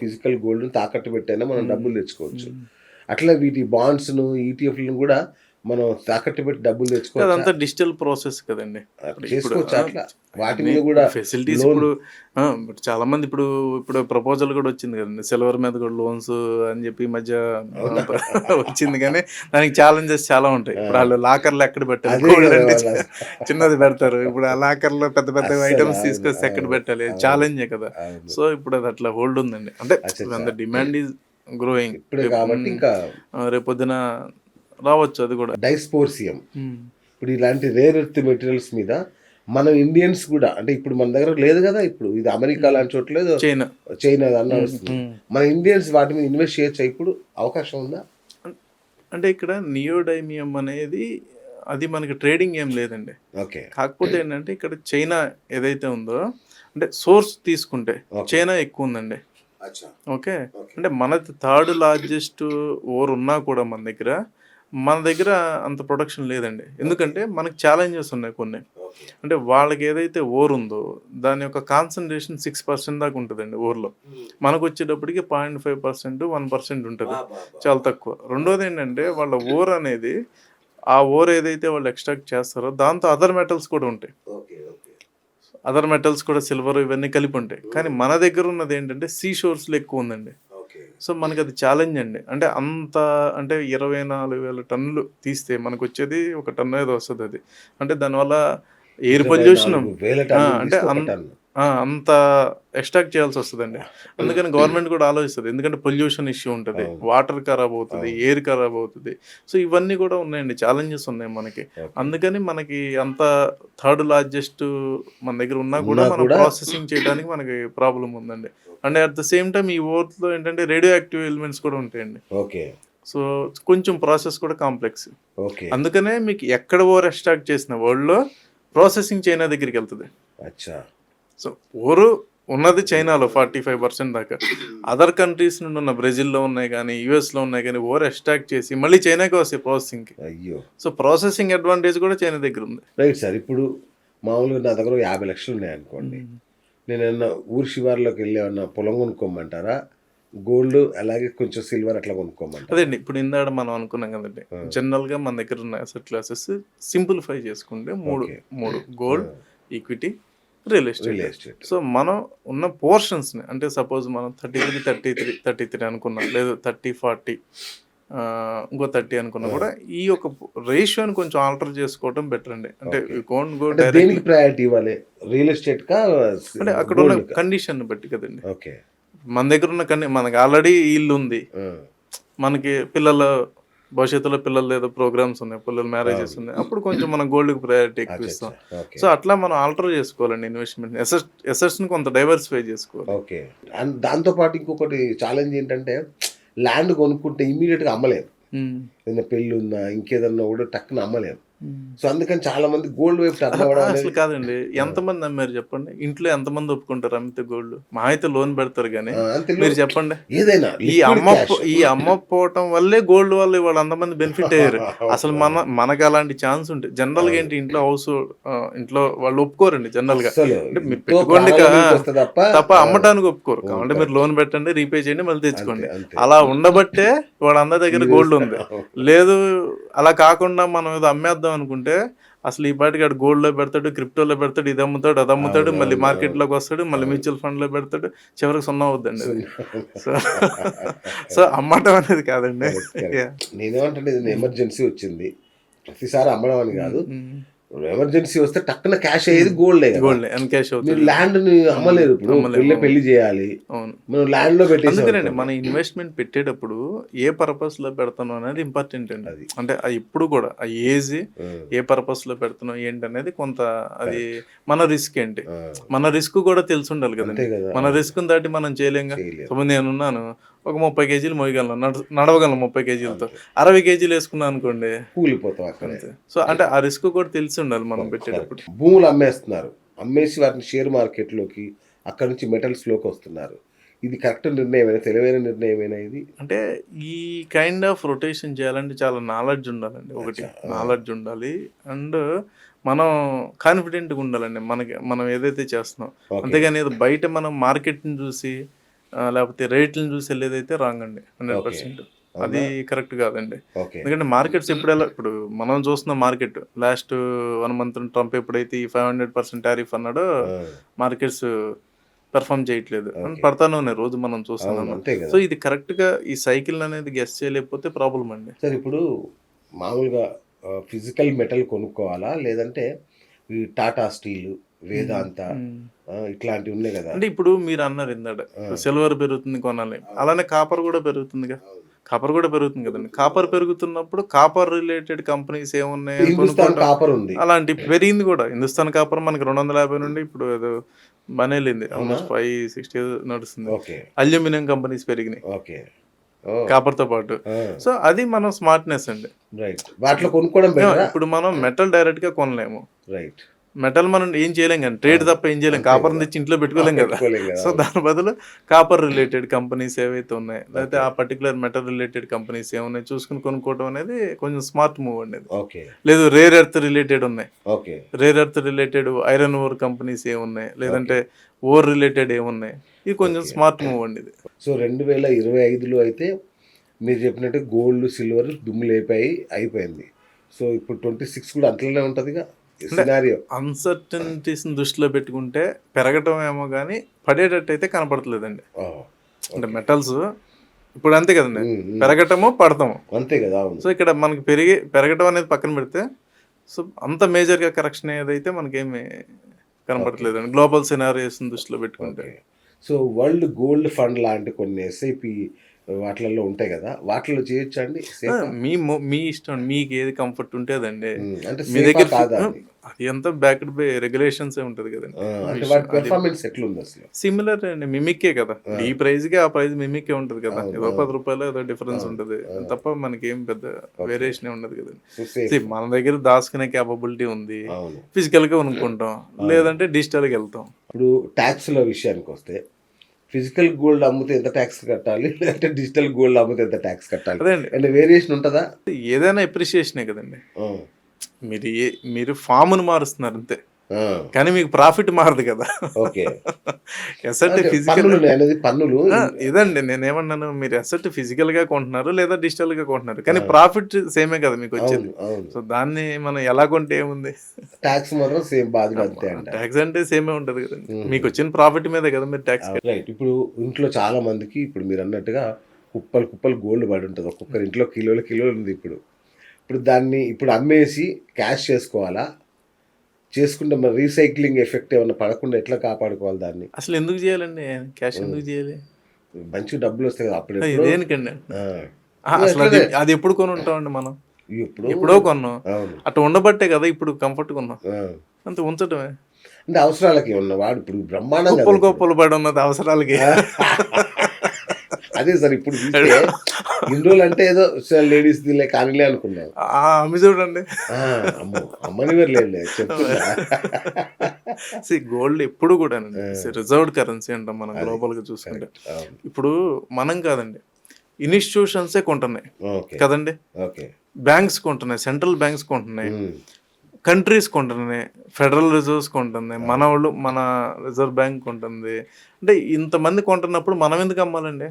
Physical gold తాకట్టు పెట్టైనా మనం డబ్బులు తెచ్చుకోవచ్చు. అట్లా వీటి బాండ్స్ను ఈటీఎఫ్లను కూడా మనం తాకట్టు పెట్టి డబ్బులు తెచ్చుకోవచ్చు? అదంతా డిజిటల్ ప్రాసెస్ కదండి. వాటి మీద కూడా ఫెసిలిటీస్ ఇప్పుడు చాలా మంది ఇప్పుడు ఇప్పుడు ప్రపోజల్ కూడా వచ్చింది కదండి. సిల్వర్ మీద కూడా లోన్స్ అని చెప్పి మధ్య వచ్చింది కానీ దానికి ఛాలెంజెస్ చాలా ఉంటాయి. ఇప్పుడు వాళ్ళు లాకర్లు ఎక్కడ పెట్టాలి? చిన్నది పెడతారు. ఇప్పుడు ఆ లాకర్లో పెద్ద పెద్ద ఐటమ్స్ తీసుకొచ్చి ఎక్కడ పెట్టాలి. ఛాలెంజే కదా. సో ఇప్పుడు అది అట్లా హోల్డ్ ఉందండి. అంటే డిమాండ్ ఈజ్ గ్రోయింగ్ ఇప్పుడే రేపొద్దున రావచ్చు అది కూడా. డైస్పోర్సియం. ఇప్పుడు ఇలాంటి రేర్ ఎర్త్ మెటీరియల్స్ మీద మనం ఇండియన్స్ కూడా అంటే ఇప్పుడు మన దగ్గర లేదు కదా ఇప్పుడు ఇది అమెరికా లాంటి చోట్ల లేదు. చైనా. చైనా అన్న వస్తుంది. మన ఇండియన్స్ వాటి మీద ఇన్వెస్ట్ చేయొచ్చా ఇప్పుడు? అవకాశం ఉందా? అంటే ఇక్కడ నియోడైమియం అనేది అది మనకి ట్రేడింగ్ ఏం లేదండి. ఓకే. కాకపోతే ఏంటంటే ఇక్కడ చైనా ఏదైతే ఉందో అంటే సోర్స్ తీసుకుంటే. చైనా ఎక్కువ ఉందండి. అచ్చా. ఓకే. అంటే మనది థర్డ్ లార్జెస్ట్ ఓర్ ఉన్నా కూడా మన దగ్గర మన దగ్గర అంత ప్రొడక్షన్ లేదండి. ఎందుకంటే మనకి ఛాలెంజెస్ ఉన్నాయి కొన్ని. అంటే వాళ్ళకి ఏదైతే ఓర్ ఉందో దాని యొక్క కాన్సన్ట్రేషన్ సిక్స్ పర్సెంట్ దాకా ఉంటుందండి ఓర్లో మనకు వచ్చేటప్పటికి point five percent one percent ఉంటుంది. చాలా తక్కువ. రెండోది ఏంటంటే వాళ్ళ ఓర్ అనేది ఆ ఓర్ ఏదైతే వాళ్ళు ఎక్స్ట్రాక్ట్ చేస్తారో దాంతో అదర్ మెటల్స్ కూడా ఉంటాయి. అదర్ మెటల్స్ కూడా సిల్వర్ ఇవన్నీ కలిపి ఉంటాయి. కానీ మన దగ్గర ఉన్నది ఏంటంటే సీ షోర్స్లో ఎక్కువ ఉందండి. సో మనకి అది ఛాలెంజ్ అండి. అంటే అంత అంటే ఇరవై నాలుగు వేల టన్నులు తీస్తే మనకు వచ్చేది ఒక టన్ను ఏదో వస్తుంది అది అంటే దానివల్ల ఎయిర్ పొల్యూషన్ అంటే అంత ఎక్స్ట్రాక్ట్ చేయాల్సి వస్తుందండి. అందుకని గవర్నమెంట్ కూడా ఆలోచిస్తుంది. ఎందుకంటే పొల్యూషన్ ఇష్యూ ఉంటుంది. వాటర్ ఖరాబ్ అవుతుంది ఎయిర్ ఖరాబ్ అవుతుంది. సో ఇవన్నీ కూడా ఉన్నాయండి. ఛాలెంజెస్ ఉన్నాయి మనకి. అందుకని మనకి అంత థర్డ్ లార్జెస్ట్ మన దగ్గర ఉన్నా కూడా మనం ప్రాసెసింగ్ చేయడానికి మనకి ప్రాబ్లం ఉందండి. And at the same time ఈ ఓట్లో ఏంటంటే రేడియో యాక్టివ్ ఎలిమెంట్స్ కూడా ఉంటాయండి. ఓకే. సో కొంచెం ప్రాసెస్ కూడా కాంప్లెక్స్. ఓకే. అందుకనే మీకు ఎక్కడ ఓవర్ ఎక్స్ట్రాక్ట్ చేసిన వరల్డ్లో ప్రాసెసింగ్ చైనా దగ్గరికి వెళ్తుంది. అచ్చా. సో ఓరు ఉన్నది చైనాలో ఫార్టీ ఫైవ్ పర్సెంట్ దాకా. అదర్ కంట్రీస్ నుండి ఉన్న బ్రెజిల్లో ఉన్నాయి కానీ యూఎస్లో ఉన్నాయి కానీ ఓవర్ ఎక్స్ట్రాక్ట్ చేసి మళ్ళీ చైనాకి వస్తాయి ప్రాసెసింగ్కి అయ్యో. సో ప్రాసెసింగ్ అడ్వాంటేజ్ కూడా చైనా దగ్గర ఉంది. రైట్ సార్ ఇప్పుడు మామూలుగా నా దగ్గర యాభై లక్షలు ఉన్నాయి అనుకోండి నేను ఏమన్నా ఊరు శివార్లోకి వెళ్ళి ఏమన్నా పొలం కొనుక్కోమంటారా? గోల్డ్ అలాగే కొంచెం సిల్వర్ అట్లా కొనుక్కోమంటారా? అదేండి ఇప్పుడు ఇందాక మనం అనుకున్నాం కదండి. జనరల్గా మన దగ్గర ఉన్న అసెట్ క్లాసెస్ సింప్లిఫై చేసుకుంటే మూడు. మూడు gold equity real estate. Real estate. So మనం ఉన్న పోర్షన్స్ని అంటే సపోజ్ మనం thirty three thirty three thirty three అనుకున్నాం లేదు థర్టీ ఫార్టీ ఇంకో థర్టీ అనుకున్నా కూడా ఈ యొక్క రేషియోని కొంచెం ఆల్టర్ చేసుకోవడం బెటర్ అండి. అంటే కోన్ గో అంటే దేనికి ప్రయారిటీ ఇవ్వాలి? రియల్ ఎస్టేట్ కా అంటే అక్కడ ఉన్న కండిషన్ బట్టి కదండి. ఓకే మన దగ్గర ఉన్న కండి మనకి ఆల్రెడీ ఇల్లు ఉంది మనకి పిల్లల భవిష్యత్తులో పిల్లలు ఏదో ప్రోగ్రామ్స్ ఉన్నాయి పిల్లల మ్యారేజెస్ ఉన్నాయి అప్పుడు కొంచెం మనం గోల్డ్కి ప్రయారిటీ ఎక్కువ ఇస్తాం. సో అట్లా మనం ఆల్టర్ చేసుకోవాలండి ఇన్వెస్ట్మెంట్ ఎసెట్ ఎసెట్స్ని కొంత డైవర్సిఫై చేసుకోవాలి. ఓకే. అండ్ దాంతో పాటు ఇంకొకటి ఛాలెంజ్ ఏంటంటే ల్యాండ్ కొనుక్కుంటే ఇమీడియట్గా అమ్మలేము ఉమ్. ఏదైనా పెళ్ళి ఉన్నా ఇంకేదన్నా కూడా టక్కున అమ్మలేము ఉమ్. సో అందుకని చాలా మంది గోల్డ్ వైపు టర్న్ అవ్వడం అసలు కాదండి. ఎంతమంది అమ్మారు చెప్పండి? ఇంట్లో ఎంతమంది ఒప్పుకుంటారు అమ్మితే గోల్డ్? మా అయితే లోన్ పెడతారు కానీ మీరు చెప్పండి. ఏదైనా ఈ అమ్మ. ఈ అమ్మపోవటం వల్లే గోల్డ్ వల్ల వాళ్ళు అంతమంది బెనిఫిట్ అయ్యారు. అసలు మన మనకు అలాంటి ఛాన్స్ ఉంటాయి జనరల్గా ఏంటి ఇంట్లో హౌస్ ఇంట్లో వాళ్ళు ఒప్పుకోరండి జనరల్గా. మీరు పెట్టుకోండి తప్ప తప్ప అమ్మటానికి ఒప్పుకోరు. కాబట్టి మీరు లోన్ పెట్టండి రీపే చేయండి మళ్ళీ తెచ్చుకోండి. అలా ఉండబట్టే వాడు అందరి దగ్గర గోల్డ్ ఉంది. లేదు అలా కాకుండా మనం ఏదో అమ్మేద్దాం అనుకుంటే అసలు ఈ పాటికి ఆడు గోల్డ్లో పెడతాడు క్రిప్టోలో పెడతాడు ఇది అమ్ముతాడు అది అమ్ముతాడు మళ్ళీ మార్కెట్లోకి వస్తాడు మళ్ళీ మ్యూచువల్ ఫండ్లో పెడతాడు చివరికి సున్నా అవుద్దండి సో సో అమ్మటం అనేది కాదండి. నేనేమంటే ఇది ఎమర్జెన్సీ వచ్చింది. ప్రతిసారి అమ్మడం అని కాదు. ఎమర్జెన్సీ వస్తే టక్కున క్యాష్ అయ్యేది గోల్డ్ గోల్డ్ ఎన్కాష్ మీరు ల్యాండ్ని అమ్మలేదు ఇప్పుడు. అమ్మలేము. పెళ్ళి చేయాలి. మనం ల్యాండ్లో పెట్టేసి మన ఇన్వెస్ట్మెంట్ పెట్టేటప్పుడు ఏ పర్పస్లో పెడతాను అనేది ఇంపార్టెంట్ అండి. అది. అంటే ఇప్పుడు కూడా ఆ ఏజ్ ఏ పర్పస్లో పెడుతున్నాం ఏంటి అనేది కొంత అది మన రిస్క్ ఏంటి? మన రిస్క్ కూడా తెలిసి ఉండాలి కదా. మన రిస్క్ దాటి మనం చేయలేం. సో నేనున్నాను ఒక ముప్పై కేజీలు మోయగలను నడ- నడవగలను ముప్పై కేజీలతో. అరవై కేజీలు వేసుకున్నాను అనుకోండి. కూలిపోతాం అక్కడే. సో అంటే ఆ రిస్క్ కూడా తెలిసి ఉండాలి మనం పెట్టేటప్పుడు. భూములు అమ్మేస్తున్నారు. అమ్మేసి వాటిని షేర్ మార్కెట్లోకి అక్కడ నుంచి మెటల్స్లోకి వస్తున్నారు. ఇది కరెక్ట్ నిర్ణయమైనా? తెలివైన నిర్ణయమైనా ఇది? అంటే ఈ కైండ్ ఆఫ్ రొటేషన్ చేయాలంటే చాలా నాలెడ్జ్ ఉండాలండి. ఒకటి నాలెడ్జ్ ఉండాలి. అండ్ మనం కాన్ఫిడెంట్గా ఉండాలండి. మనకి మనం ఏదైతే చేస్తున్నాం. అంతేగాని బయట మనం మార్కెట్ని చూసి లేకపోతే రేట్లను చూసి వెళ్ళేదైతే రాంగ్ అండి హండ్రెడ్ పర్సెంట్ అది కరెక్ట్ కాదండి. ఎందుకంటే మార్కెట్స్ ఎప్పుడు ఎలా ఇప్పుడు మనం చూస్తున్న market last one month Trump ఎప్పుడైతే ఈ ఫైవ్ హండ్రెడ్ పర్సెంట్ టారిఫ్ అన్నాడో మార్కెట్స్ పెర్ఫామ్ చేయట్లేదు. అని పడతానే ఉన్నాయి రోజు మనం చూస్తున్నాం సో ఇది కరెక్ట్గా ఈ సైకిల్ అనేది గెస్ట్ చేయలేకపోతే ప్రాబ్లం అండి. సార్ ఇప్పుడు మామూలుగా ఫిజికల్ మెటల్ కొనుక్కోవాలా? లేదంటే టాటా స్టీల్ వేదాంత ఇట్లాంటివి ఉన్నాయి కదా. అంటే ఇప్పుడు మీరు అన్నారు ఇందాక సిల్వర్ పెరుగుతుంది కొనాలి. అలానే కాపర్ కూడా పెరుగుతుందిగా కాపర్ కూడా పెరుగుతుంది కదండి. కాపర్ పెరుగుతున్నప్పుడు కాపర్ రిలేటెడ్ కంపెనీస్ ఏమున్నాయి కాపర్ ఉంది. అలాంటి పెరిగింది కూడా. హిందుస్థాన్ కాపర్ మనకి రెండు వందల యాభై నుండి ఇప్పుడు ఏదో వెళ్ళింది. ఆల్మోస్ట్ ఫైవ్ సిక్స్టీ నడుస్తుంది. అల్యూమినియం కంపెనీస్ పెరిగినాయి. ఓకే. కాపర్తో పాటు. సో అది మనం స్మార్ట్నెస్ అండి. రైట్ వాటిలో కొనుక్కోవడం ఇప్పుడు మనం మెటల్ డైరెక్ట్గా కొనలేము. రైట్ మెటల్ మనం ఏం చేయలేం కానీ ట్రేడ్ తప్ప ఏం చేయలేం. కాపర్ తెచ్చి ఇంట్లో పెట్టుకోలేం కదా. సో దాని బదులు కాపర్ రిలేటెడ్ కంపెనీస్ ఏవైతే ఉన్నాయి లేకపోతే ఆ పర్టికులర్ మెటల్ రిలేటెడ్ కంపెనీస్ ఏమున్నాయి చూసుకుని కొనుక్కోవడం అనేది కొంచెం స్మార్ట్ మూవ్. ఓకే. లేదు రేర్ ఎర్త్ రిలేటెడ్ ఉన్నాయి. Okay. Rare earth related iron ore companies ఏమున్నాయి లేదంటే ఓర్ రిలేటెడ్ ఏమున్నాయి ఇది కొంచెం స్మార్ట్ మూవ్ అండి ఇది సో రెండు వేల ఇరవై ఐదులో అయితే మీరు చెప్పినట్టు గోల్డ్ సిల్వర్ దుమ్ము లేపాయి అయిపోయింది. సో ఇప్పుడు ట్వంటీ సిక్స్ కూడా అట్లనే ఉంటుందిగా. అన్సర్టనిటీస్ దృష్టిలో పెట్టుకుంటే పెరగటం ఏమో కానీ పడేటట్టు అయితే కనపడట్లేదండి అంటే మెటల్స్ ఇప్పుడు అంతే కదండి. పెరగటము పడతాము. అంతే కదా సో ఇక్కడ మనకి పెరిగి పెరగటం అనేది పక్కన పెడితే సో అంత మేజర్గా కరెక్షన్ ఏదైతే మనకేమి కనపడట్లేదండి గ్లోబల్ సినారియోస్ దృష్టిలో పెట్టుకుంటే. సో వరల్డ్ గోల్డ్ ఫండ్ లాంటి కొన్ని ఎస్ఐపి వాటిలలో ఉంటాయి కదా వాటిలో చేయొచ్చా అండి? మీ మొ- ఇష్టం మీకు ఏది కంఫర్ట్ ఉంటే అదండి. అంటే మీ దగ్గర కాదా అది? అంతా బ్యాక్డ్ బై రెగ్యులేషన్స్ ఉంటది కదండి. పెర్ఫార్మెన్స్ ఎట్లుంది అసలు? సిమిలర్ అండి మిమిక్కే కదా. ఈ ప్రైస్కి ఆ ప్రైస్ మిమిక్కే ఉంటది కదా. ఏదో పది రూపాయలు ఏదో డిఫరెన్స్ ఉంటది. తప్ప మనకి ఏం పెద్ద వేరియేషన్ ఉండదు కదండి. మన దగ్గర దాచుకునే క్యాపబిలిటీ ఉంది. ఫిజికల్గా కొనుక్కుంటాం. లేదంటే డిజిటల్గా వెళ్తాం. ఇప్పుడు ట్యాక్స్ల విషయానికి వస్తే ఫిజికల్ గోల్డ్ అమ్మితే ఎంత ట్యాక్స్ కట్టాలి? లేదంటే డిజిటల్ గోల్డ్ అమ్మితే ఎంత ట్యాక్స్ కట్టాలి? అంటే వేరియేషన్ ఉంటుందా? ఏదైనా ఎప్రిషియేషనే కదండి. మీరు ఏ మీరు ఫామ్ను మారుస్తున్నారు అంతే. కానీ మీకు ప్రాఫిట్ మారదు కదా. ఓకే. ఎసెట్ ఫిజికల్ పన్నులు ఇదండి నేనేమన్నాను మీరు అసెట్ ఫిజికల్గా కొంటున్నారు లేదా డిజిటల్గా కొంటున్నారు? కానీ ప్రాఫిట్ సేమే కదా మీకు వచ్చేది. సో దాన్ని మనం ఎలా కొంటే ఏముంది? ట్యాక్స్ మాత్రం సేమ్ ట్యాక్స్ అంటే సేమే ఉంటది కదండి మీకు వచ్చిన ప్రాఫిట్ మీదే కదా మీరు ట్యాక్స్ రైట్ ఇప్పుడు ఇంట్లో చాలా మందికి ఇప్పుడు మీరు అన్నట్టుగా కుప్పలు కుప్పలు గోల్డ్ పడి ఉంటుంది. ఒక్కొక్కరి ఇంట్లో కిలోల కిలోలు ఉంది ఇప్పుడు. ఇప్పుడు దాన్ని ఇప్పుడు అమ్మేసి క్యాష్ చేసుకోవాలా? చేసుకుంటే మరి రీసైక్లింగ్ ఎఫెక్ట్ ఏమైనా పడకుండా ఎట్లా కాపాడుకోవాలి దాన్ని? అసలు ఎందుకు చేయాలండి? క్యాష్ ఎందుకు చేయాలి? మంచి డబ్బులు వస్తాయి కదా అప్పుడు దేనికండి? అది ఎప్పుడు కొని ఉంటామండి మనం? ఎప్పుడో ఎప్పుడో కొన్నాం. అట్లా ఉండబట్టే కదా ఇప్పుడు కంఫర్ట్ కొన్నాం. అంత ఉంచటమే. అంటే అవసరాలకి ఉన్న వాడు ఇప్పుడు బ్రహ్మాండం కదా కుప్పలు కుప్పలు పడి ఉన్నది అవసరాలకి. అదే సార్ ఇప్పుడు ఇన్ని రోజులు అంటే ఏదో లేడీస్ దిలే కానీలే అనుకున్నాం ఆ, అమ్మి చూడండి. అమ్మని లేదు సి గోల్డ్ ఎప్పుడు కూడా రిజర్వ్డ్ కరెన్సీ అంటాం మనం గ్లోబల్గా చూసుకుంటే. ఇప్పుడు మనం కాదండి ఇన్స్టిట్యూషన్సే కొంటున్నాయి. కదండి? బ్యాంక్స్ కొంటున్నాయి సెంట్రల్ బ్యాంక్స్ కొంటున్నాయి. కంట్రీస్ కొంటున్నాయి ఫెడరల్ రిజర్వ్స్ కొంటుంది మన వాళ్ళు మన రిజర్వ్ బ్యాంక్ కొంటుంది. అంటే ఇంతమంది కొంటున్నప్పుడు మనం ఎందుకు అమ్మాలండి?